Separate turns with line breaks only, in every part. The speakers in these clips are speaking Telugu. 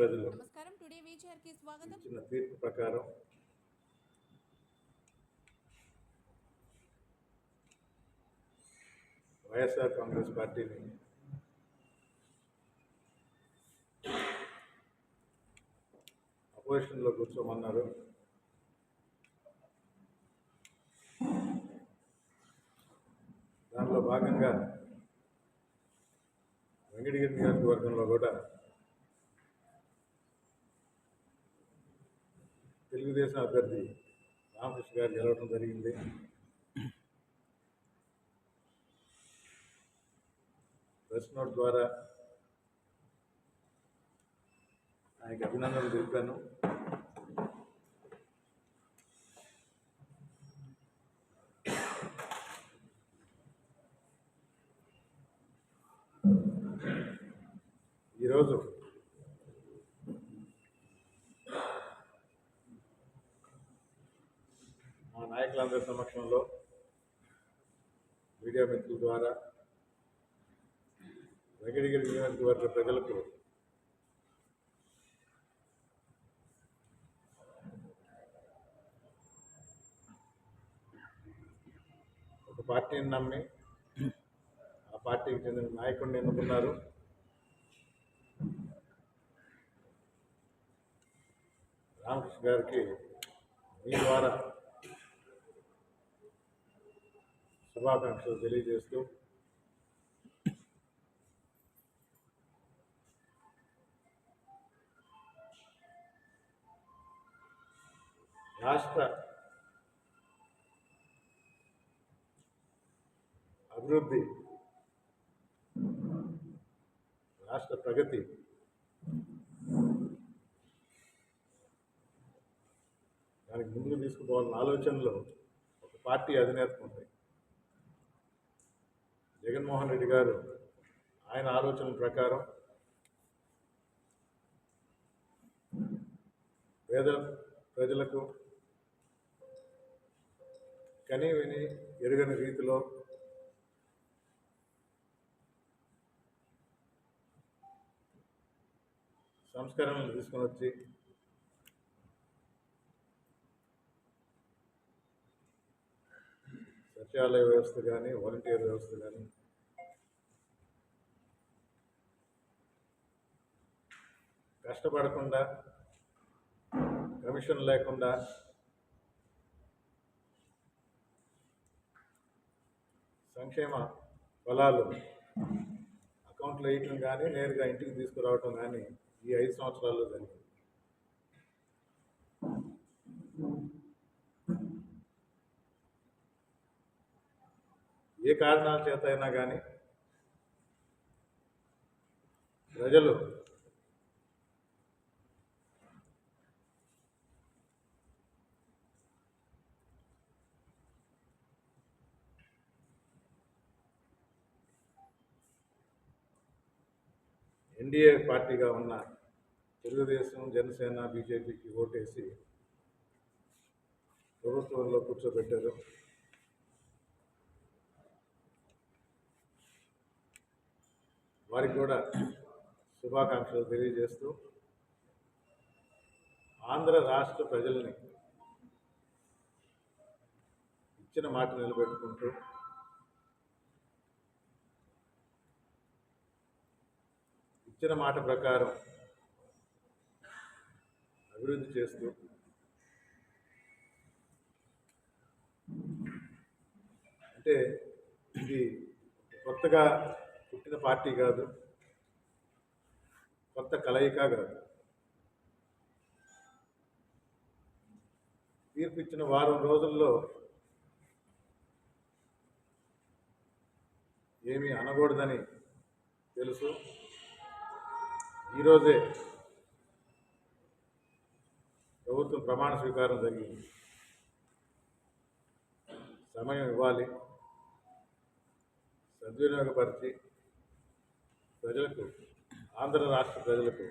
ప్రజలు.
నమస్కారం. టుడే వీచర్కి స్వాగతం.
ఇచ్చిన తీర్పు ప్రకారం వైఎస్ఆర్ కాంగ్రెస్ పార్టీని అపోజిషన్లో కూర్చోమన్నారు. దానిలో భాగంగా వెంకటగిరి నియోజకవర్గంలో కూడా తెలుగుదేశం అభ్యర్థి రామకృష్ణ గారు గెలవడం జరిగింది. ప్రెస్ నోట్ ద్వారా ఆయనకి అభినందనలు తెలిపాను ఈరోజు మా నాయకులందరి సమక్షంలో మీడియా మిత్రుల ద్వారా వెంకటగిరి నియోజకవర్గ ప్రజలకు ఒక పార్టీని నమ్మి ఆ పార్టీకి చెందిన నాయకుడిని ఎన్నుకున్నారు. రామకృష్ణ గారికి మీ ద్వారా శుభాకాంక్షలు తెలియజేస్తూ రాష్ట్ర అభివృద్ధి రాష్ట్ర ప్రగతి దానికి ముందుకు తీసుకుపోవాలన్న ఆలోచనలో ఒక పార్టీ అధినేత ఉంది జగన్మోహన్ రెడ్డి గారు ఆయన ఆలోచన ప్రకారం పేద ప్రజలకు కని విని ఎరుగని రీతిలో సంస్కరణలు తీసుకొని వచ్చి సచివాలయ వ్యవస్థ కానీ వాలంటీర్ వ్యవస్థ కానీ కష్టపడకుండా కమిషన్ లేకుండా సంక్షేమ ఫలాలు అకౌంట్లో వేయటం కానీ నేరుగా ఇంటికి తీసుకురావటం కానీ ఈ ఐదు సంవత్సరాల్లో జరిగింది. ఏ కారణాల చేత అయినా కానీ ప్రజలు ఎన్డీఏ పార్టీగా ఉన్న తెలుగుదేశం జనసేన బీజేపీకి ఓటేసి ప్రభుత్వంలో కూర్చోబెట్టారు. వారికి కూడా శుభాకాంక్షలు తెలియజేస్తూ ఆంధ్ర రాష్ట్ర ప్రజల్ని ఇచ్చిన మాట నిలబెట్టుకుంటూ ఇచ్చిన మాట ప్రకారం అభివృద్ధి చేస్తూ అంటే ఇది కొత్తగా పుట్టిన పార్టీ కాదు కొత్త కలయిక కాదు. తీర్పు ఇచ్చిన వారం రోజుల్లో ఏమీ అనకూడదని తెలుసు. ఈరోజే ప్రభుత్వం ప్రమాణ స్వీకారం జరిగింది. సమయం ఇవ్వాలి. సద్వినియోగపరిచి ప్రజలకు ఆంధ్ర రాష్ట్ర ప్రజలకు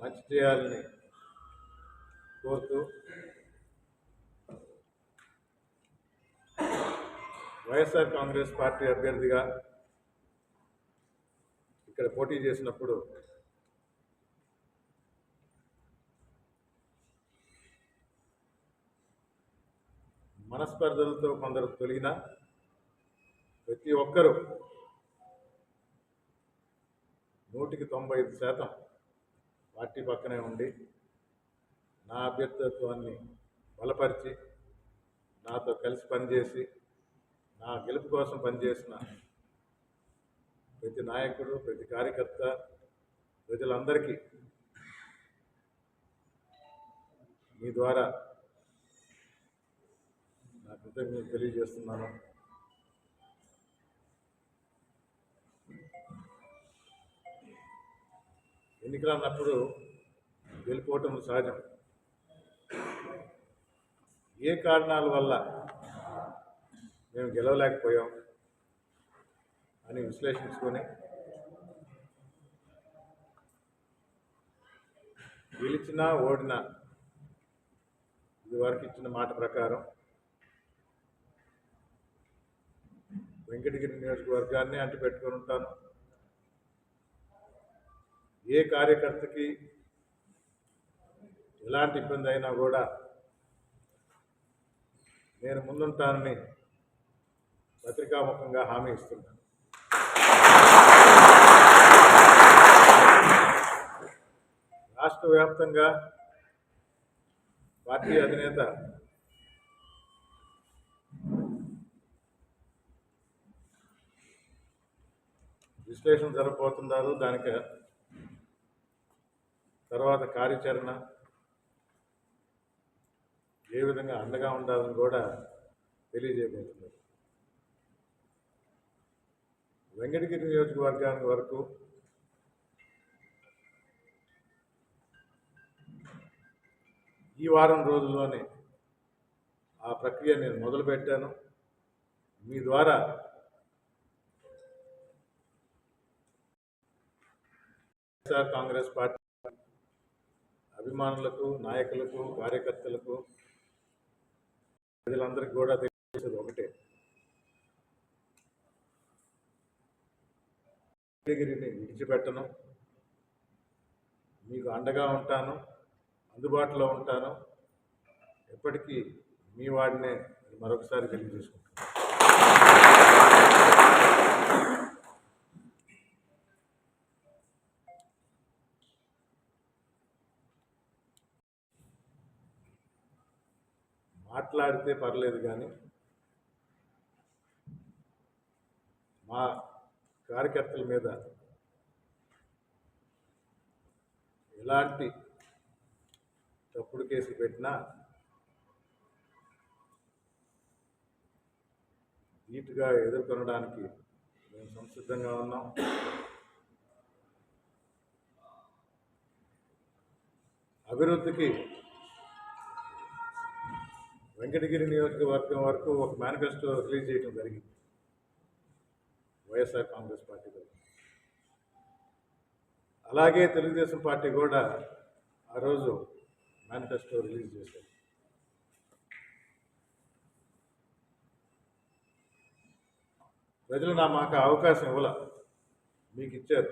మంచి చేయాలని కోరుతూ వైఎస్ఆర్ కాంగ్రెస్ పార్టీ అభ్యర్థిగా ఇక్కడ పోటీ చేసినప్పుడు మనస్పర్ధలతో కొందరు తొలిగిన ప్రతి ఒక్కరూ నూటికి తొంభై ఐదు శాతం పార్టీ పక్కనే ఉండి నా అభ్యర్థిత్వాన్ని బలపరిచి నాతో కలిసి పనిచేసి నా గెలుపు కోసం పనిచేసిన ప్రతి నాయకుడు ప్రతి కార్యకర్త ప్రజలందరికీ మీ ద్వారా నా కృతజ్ఞతలు తెలియజేస్తున్నాను. ఎన్నికలు అన్నప్పుడు వెళ్ళిపోవటం సహజం. ఏ కారణాల వల్ల మేము గెలవలేకపోయాం? అని విశ్లేషించుకొని గెలిచినా ఓడినా ఇదివరకు ఇచ్చిన మాట ప్రకారం వెంకటగిరి నియోజకవర్గాన్ని అంటి పెట్టుకొని ఉంటాను. ఏ కార్యకర్తకి ఎలాంటి ఇబ్బంది అయినా కూడా నేను ముందుంటానని పత్రికాముఖంగా హామీ ఇస్తున్నాను. రాష్ట్ర వ్యాప్తంగా పార్టీ అధినేత విశ్లేషణ జరగబోతున్నారు. దానికి తర్వాత కార్యాచరణ ఏ విధంగా అండగా ఉండాలని కూడా తెలియజేయబోతున్నారు. వెంకటగిరి నియోజకవర్గానికి వరకు ఈ వారం రోజుల్లోనే ఆ ప్రక్రియ నేను మొదలుపెట్టాను. మీ ద్వారా వైఎస్ఆర్ కాంగ్రెస్ పార్టీ అభిమానులకు నాయకులకు కార్యకర్తలకు ప్రజలందరికీ కూడా తెలియజేసేది ఒకటే. వెంకటగిరిని విడిచిపెట్టను. మీకు అండగా ఉంటాను. అందుబాటులో ఉంటాను. ఎప్పటికీ మీ వాడినే అని మరొకసారి తెలియజేసుకుంటాను మాట్లాడితే పర్లేదు కానీ మా కార్యకర్తల మీద ఎలాంటి తప్పుడు కేసులు పెట్టినా నీట్గా ఎదుర్కొనడానికి మేము సంసిద్ధంగా ఉన్నాం. అభివృద్ధికి వెంకటగిరి నియోజకవర్గం వరకు ఒక మేనిఫెస్టో రిలీజ్ చేయడం జరిగింది. వైఎస్ఆర్ కాంగ్రెస్ పార్టీ అలాగే తెలుగుదేశం పార్టీ కూడా ఆ రోజు మేనిఫెస్టో రిలీజ్ చేశారు. ప్రజలు నా మాకు అవకాశం ఇవ్వాల మీకు ఇచ్చారు.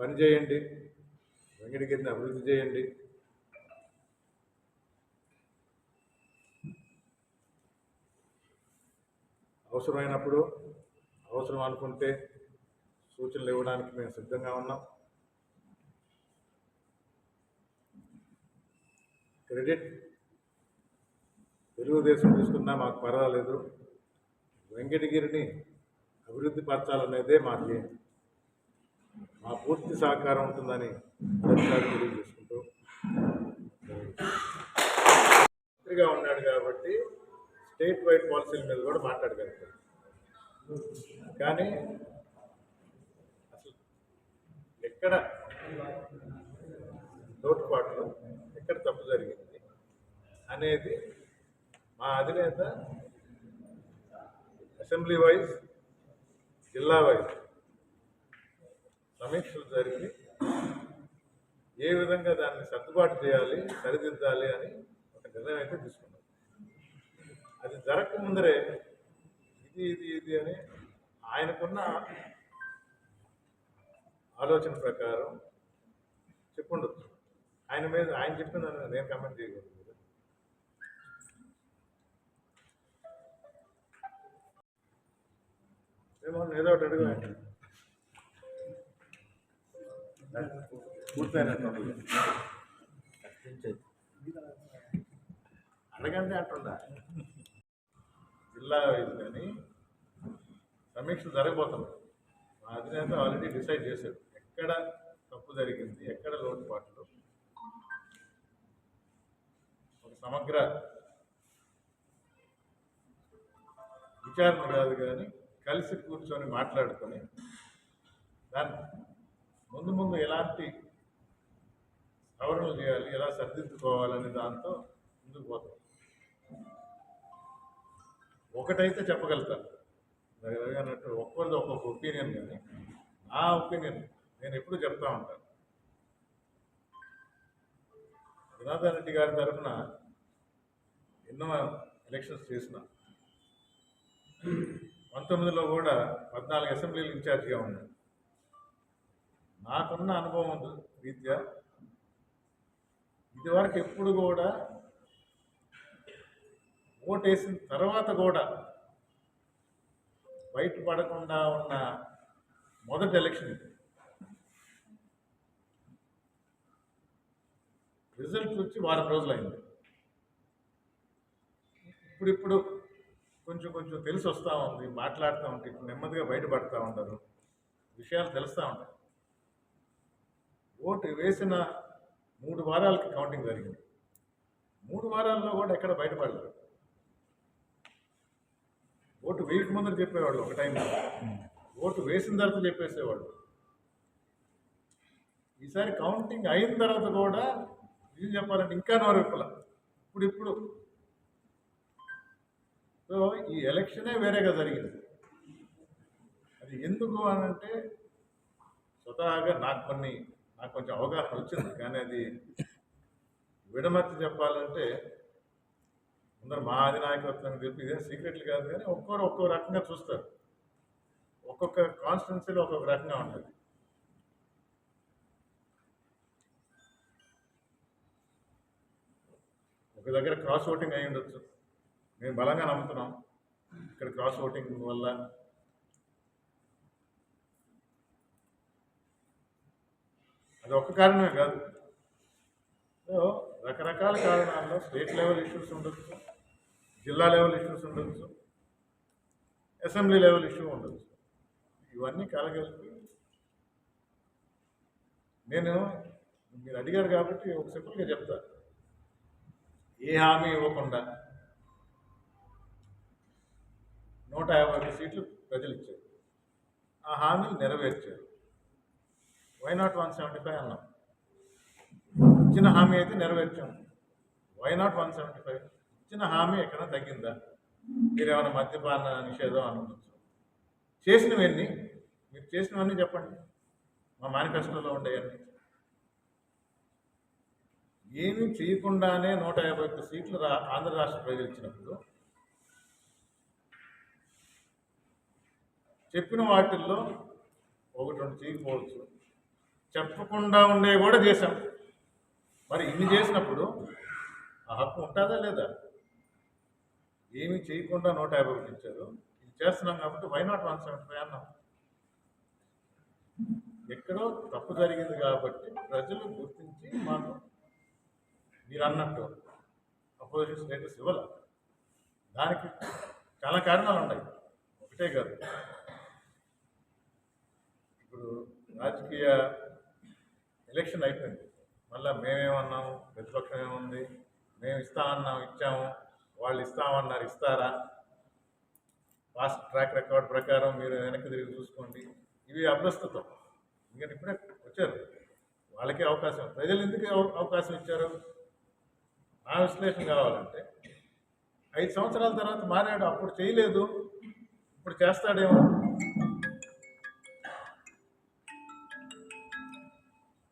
పని చేయండి వెంకటగిరిని అభివృద్ధి చేయండి. అవసరమైనప్పుడు అవసరం అనుకుంటే సూచనలు ఇవ్వడానికి మేము సిద్ధంగా ఉన్నాం. క్రెడిట్. తెలుగుదేశం తీసుకున్నా మాకు పర్వాలేదు. వెంకటగిరిని అభివృద్ధి పరచాలనేదే మా ధ్యేయం. మా పూర్తి సహకారం ఉంటుందని మరొకసారి తెలియజేసుకుంటూ మంత్రిగా ఉన్నాడు కాబట్టి స్టేట్ వైడ్ పాలసీల మీద కూడా మాట్లాడగలుగుతాడు కానీ అసలు ఎక్కడ లోటుపాట్లు ఎక్కడ తప్పు జరిగింది? అనేది మా అధినేత అసెంబ్లీ వైజ్ జిల్లా వైజ్ సమీక్షలు జరిగి ఏ విధంగా దాన్ని సర్దుబాటు చేయాలి సరిదిద్దాలి అని ఒక నిర్ణయం అయితే తీసుకున్నాం. అది జరగక ముందరే ఇది ఇది ఇది అని ఆయనకున్న ఆలోచన ప్రకారం చెప్పుండొచ్చు. ఆయన మీద ఆయన చెప్పిన నేను కమెంట్ చేయకూడదు. ఏమో ఏదో ఒకటి అడుగు. అడగండి అంటుండా జిల్లా వైజ్ కానీ సమీక్షలు జరగబోతున్నాయి మా అధినేత ఆల్రెడీ డిసైడ్ చేశాడు. ఎక్కడ తప్పు జరిగింది ఎక్కడ లోటుపాట్లు? ఒక సమగ్ర విచారణ కాదు కానీ కలిసి కూర్చొని మాట్లాడుకొని దాన్ని ముందు ముందు ఎలాంటి సవరణలు చేయాలి ఎలా సరిదిద్దుకోవాలనే దాంతో ముందుకు పోతాం. ఒకటైతే చెప్పగలుగుతాను. అన్నట్టు ఒక్కరిది ఒక్కొక్క ఒపీనియన్ కానీ ఆ ఒపీనియన్ నేను ఎప్పుడు చెప్తా ఉంటాను. జనార్దన్ రెడ్డి గారి తరఫున ఎన్నో ఎలక్షన్స్ చేసిన పంతొమ్మిదిలో కూడా పద్నాలుగు అసెంబ్లీలు ఇన్ఛార్జిగా ఉన్నాను. నాకున్న అనుభవం రీత్యా ఇదివరకు ఎప్పుడు కూడా ఓటేసిన తర్వాత కూడా బయటపడకుండా ఉన్న మొదటి ఎలక్షన్ ఇది. రిజల్ట్ వచ్చి వారం రోజులైంది. ఇప్పుడిప్పుడు కొంచెం కొంచెం తెలిసి వస్తూ ఉంది మాట్లాడుతూ ఉంటే ఇప్పుడు నెమ్మదిగా బయటపడుతూ ఉంటారు విషయాలు తెలుస్తూ ఉంటాయి. ఓటు వేసిన మూడు వారాలకి కౌంటింగ్ జరిగింది. మూడు వారాల్లో కూడా ఎక్కడ బయటపడలేదు. ఓటు వేయక ముందర చెప్పేవాళ్ళు ఒక టైంలో ఓటు వేసిన తర్వాత చెప్పేసేవాళ్ళు. ఈసారి కౌంటింగ్ అయిన తర్వాత కూడా ఏం చెప్పాలంటే ఇంకా నోరెప్పల. ఇప్పుడు ఇప్పుడు సో ఈ ఎలక్షనే వేరేగా జరిగింది. అది ఎందుకు అని అంటే స్వతహాగా నాకు కొన్ని నాకు కొంచెం అవగాహన వచ్చింది. కానీ అది విడమర్చి చెప్పాలంటే అందరు మా అధినాయకత్వం చెప్పి ఇదే సీక్రెట్లు కాదు కానీ ఒక్కొక్కరు ఒక్కో రకంగా చూస్తారు. ఒక్కొక్క కాన్స్టిట్యున్సీలో ఒక్కొక్క రకంగా ఉంటుంది. ఒక దగ్గర క్రాస్ ఓటింగ్ అయి ఉండొచ్చు మేము బలంగా నమ్ముతున్నాం. ఇక్కడ క్రాస్ ఓటింగ్ వల్ల అది ఒక్క కారణమే కాదు. సో రకరకాల కారణాల్లో స్టేట్ లెవెల్ ఇష్యూస్ ఉండొచ్చు జిల్లా లెవెల్ ఇష్యూస్ ఉండొచ్చు అసెంబ్లీ లెవెల్ ఇష్యూ ఉండొచ్చు. ఇవన్నీ కలగలిపి నేను మీరు అడిగారు కాబట్టి ఒక సింపుల్గా చెప్తా. ఏ హామీ ఇవ్వకుండా నూట యాభై ఒక్క సీట్లు ప్రజలు ఇచ్చారు ఆ హామీలు నెరవేర్చారు. Why not one seventy five అన్నాం. ఇచ్చిన హామీ అయితే నెరవేర్చాం. Why not one seventy five ఇచ్చిన హామీ ఎక్కడ తగ్గిందా? మీరు ఏమైనా మద్యపాన నిషేధం అనుకోవచ్చు చేసినవన్నీ మీరు చేసినవన్నీ చెప్పండి. మా మేనిఫెస్టోలో ఉండేవన్నీ. ఏమీ చేయకుండానే నూట యాభై ఒక్క సీట్లు రా ఆంధ్ర రాష్ట్ర ప్రజలు ఇచ్చినప్పుడు చెప్పిన వాటిల్లో ఒకటి రెండు చేయకపోవచ్చు చెప్పకుండా ఉండే కూడా చేశాం. మరి ఇన్ని చేసినప్పుడు ఆ హక్కు ఉంటుందా లేదా? ఏమి చేయకుండా నూట యాభై ఒకటి ఇచ్చారు. ఇది చేస్తున్నాం కాబట్టి why not one seventy five అన్నాం. ఎక్కడో తప్పు జరిగింది కాబట్టి ప్రజలు గుర్తించి మాకు మీరు అన్నట్టు అపోజిషన్ స్టేటస్ ఇవ్వాలి? దానికి చాలా కారణాలు ఉన్నాయి. ఒకటే కాదు. ఇప్పుడు రాజకీయ ఎలక్షన్ అయిపోయింది. మళ్ళీ మేమేమన్నాము? ప్రతిపక్షం ఏముంది? మేము ఇస్తామన్నాం ఇచ్చాము. వాళ్ళు ఇస్తామన్నారు ఇస్తారా? పాస్ట్ ట్రాక్ రికార్డ్ ప్రకారం మీరు వెనక్కి తిరిగి చూసుకోండి. ఇవి అప్రస్తుతం. ఎందుకంటే ఇప్పుడే వచ్చారు. వాళ్ళకే అవకాశం. ప్రజలు ఎందుకు అవకాశం ఇచ్చారు? నా విశ్లేషణ కావాలంటే ఐదు సంవత్సరాల తర్వాత మారాడు. అప్పుడు చేయలేదు. ఇప్పుడు చేస్తాడేమో.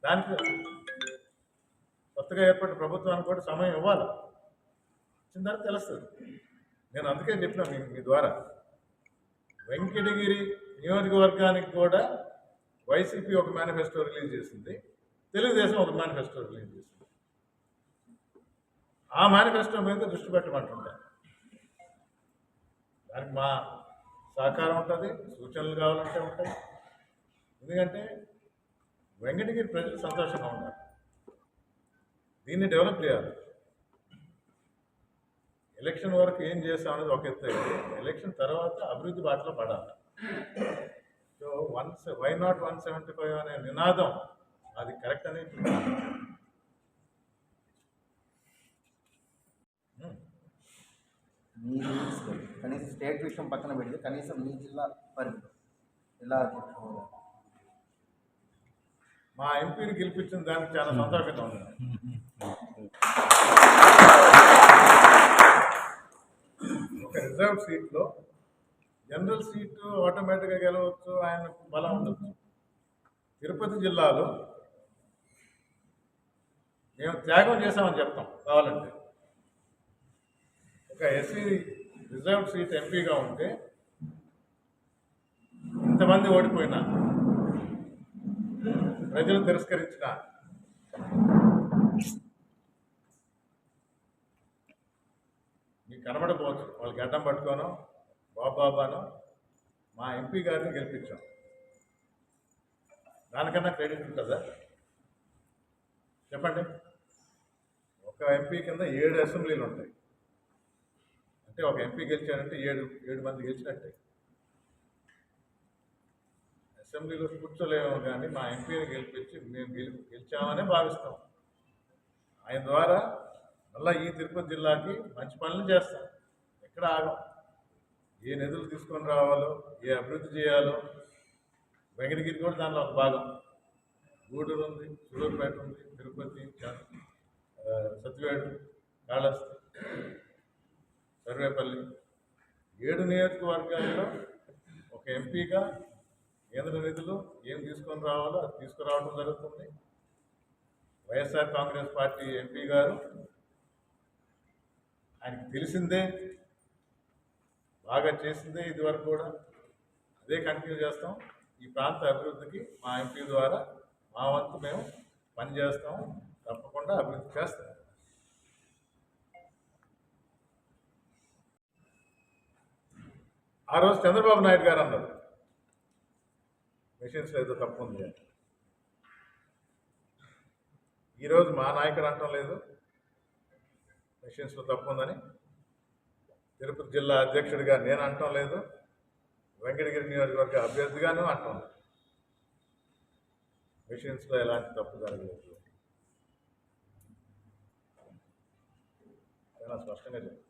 దానికి కొత్తగా ఏర్పడిన ప్రభుత్వానికి కూడా సమయం ఇవ్వాలి. ఇచ్చిన తర్వాత తెలుస్తుంది. నేను అందుకే చెప్పిన మీ మీ ద్వారా. వెంకటగిరి నియోజకవర్గానికి కూడా వైసీపీ ఒక మేనిఫెస్టో రిలీజ్ చేసింది. తెలుగుదేశం ఒక మేనిఫెస్టో రిలీజ్ చేసింది. ఆ మేనిఫెస్టో మీద దృష్టి పెట్టమంటుంటా. దానికి మా సహకారం ఉంటుంది సూచనలు కావాలంటే ఉంటాయి. ఎందుకంటే వెంకటగిరి ప్రజలు సంతోషంగా ఉన్నారు. దీన్ని డెవలప్ చేయాలి. ఎలక్షన్ వరకు ఏం చేస్తాం అనేది ఒక ఎత్తు ఎలక్షన్ తర్వాత అభివృద్ధి బాటలో పడాలి. So one why not one seventy five అనే నినాదం? అది కరెక్ట్ అని
hmm. కనీసం స్టేట్ విషయం పక్కన పెడితే కనీసం మీ జిల్లా పరిధి ఇలా చెప్పుకోవాలి
మా ఎంపీని గెలిపించిన దానికి చాలా సంతోషంగా ఉంది. ఒక రిజర్వ్ సీట్లో జనరల్ సీటు ఆటోమేటిక్గా గెలవచ్చు ఆయన బలం ఉండొచ్చు. తిరుపతి జిల్లాలో మేము త్యాగం చేశామని చెప్తాం కావాలంటే. ఒక ఎస్సీ రిజర్వ్ సీట్ ఎంపీగా ఉంటే ఇంతమంది ఓడిపోయినా ప్రజలు తిరస్కరించిన మీకు కనబడకపోవచ్చు. వాళ్ళు గడ్డం పట్టుకోను బాబాబాను మా ఎంపీ గారిని గెలిపించాం. దానికన్నా క్రెడిట్ ఉంటుందా? చెప్పండి. ఒక ఎంపీ కింద ఏడు అసెంబ్లీలు ఉంటాయి. అంటే ఒక ఎంపీ గెలిచాడంటే ఏడు ఏడు మంది గెలిచినట్టే. అసెంబ్లీలో కూర్చోలేము కానీ మా ఎంపీని గెలిపించి మేము గెలి గెలిచామనే భావిస్తాం. ఆయన ద్వారా మళ్ళీ ఈ తిరుపతి జిల్లాకి మంచి పనులు చేస్తాం. ఎక్కడ ఆగం. ఏ నిధులు తీసుకొని రావాలో ఏ అభివృద్ధి చేయాలో వెంకటగిరి కూడా దానిలో ఒక భాగం. గూడూరు ఉంది సూలూరుపేట ఉంది తిరుపతి సత్యవేడు కాళహస్తి సర్వేపల్లి ఏడు నియోజకవర్గాల్లో ఒక ఎంపీగా కేంద్ర నిధులు ఏం తీసుకొని రావాలో అది తీసుకురావడం జరుగుతుంది. వైఎస్ఆర్ కాంగ్రెస్ పార్టీ ఎంపీ గారు ఆయనకి తెలిసిందే బాగా చేసిందే ఇదివరకు కూడా. అదే కంటిన్యూ చేస్తాం. ఈ ప్రాంత అభివృద్ధికి మా ఎంపీ ద్వారా మా వంతు మేము పనిచేస్తాం తప్పకుండా అభివృద్ధి చేస్తాం. ఆ రోజు చంద్రబాబు నాయుడు గారు అన్నారు మెషిన్స్లో ఏదో తప్పు ఉంది అని. ఈరోజు మా నాయకుడు అంటం లేదు. మెషిన్స్లో తప్పు ఉందని. తిరుపతి జిల్లా అధ్యక్షుడిగా నేను అంటం లేదు. వెంకటగిరి నియోజకవర్గ అభ్యర్థిగాను అంటాం లేదు. మెషిన్స్లో ఎలాంటి తప్పు జరగలేదు. చాలా స్పష్టంగా చెప్తాను